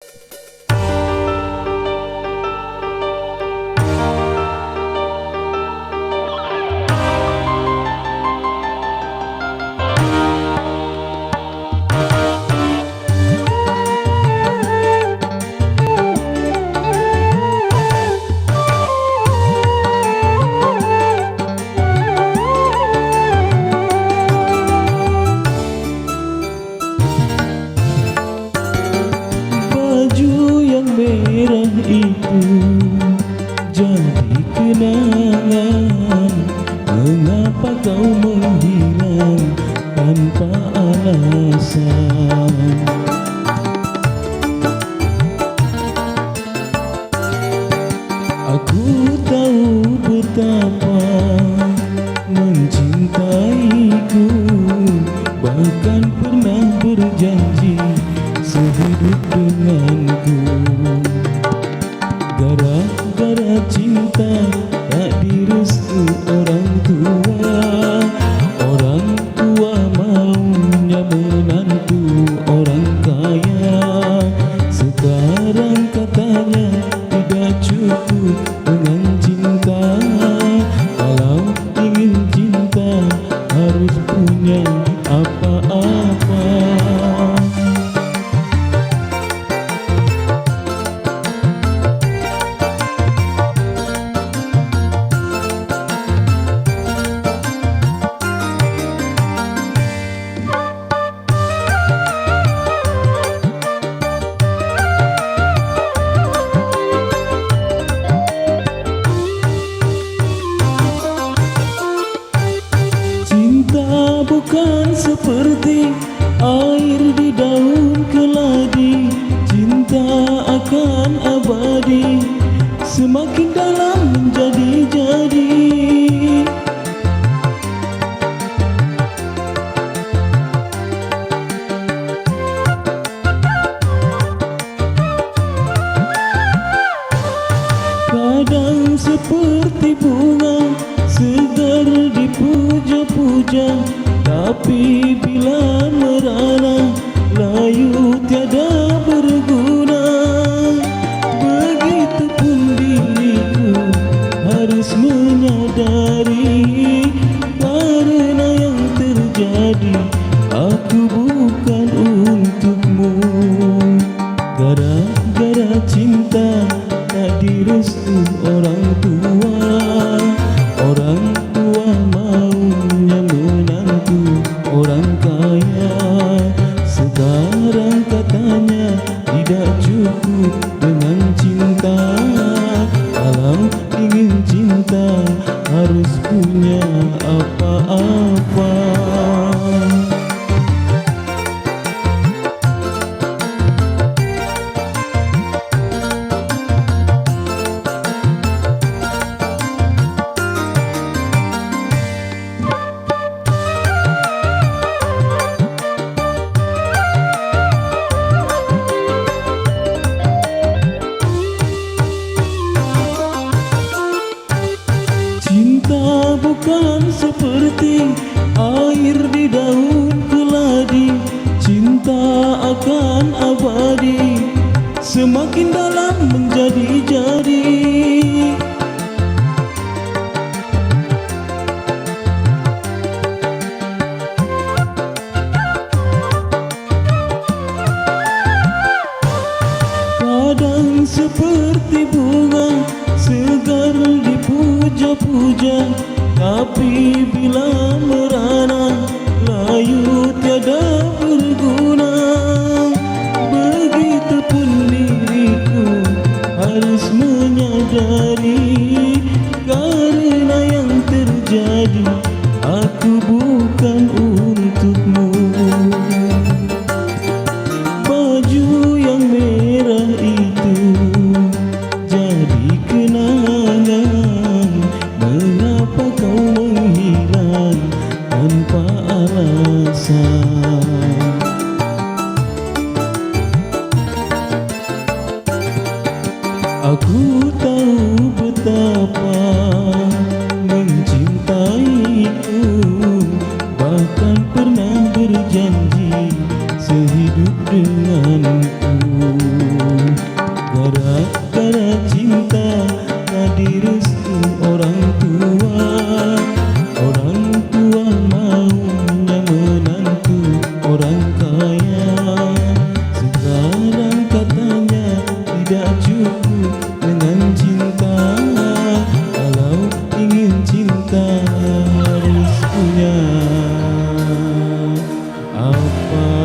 you alasan Aku tahu betapa mencintaiku. Bahkan pernah berjanji sehidup denganku. Gara-gara cinta tak direstu orang harus punya apa-apa seperti air di daun keladi Cinta akan abadi Semakin dalam menjadi-jadi. Kadang seperti bunga segar dipuja-puja Tapi bila merana layu tiada berguna. Begitupun diriku harus menyadari Karena yang terjadi. Aku bukan untukmu. Gara-gara cinta tak direstu orang tua. Orang tua Dönün seperti bunga segar dipuja-puja Tapi bila merana layu tiada berguna. Begitupun diriku harus menyadari Karena yang terjadi. Aku bukan untukmu Aku tahu betapa mencintaiku Bahkan pernah berjanji sehidup denganku Bye.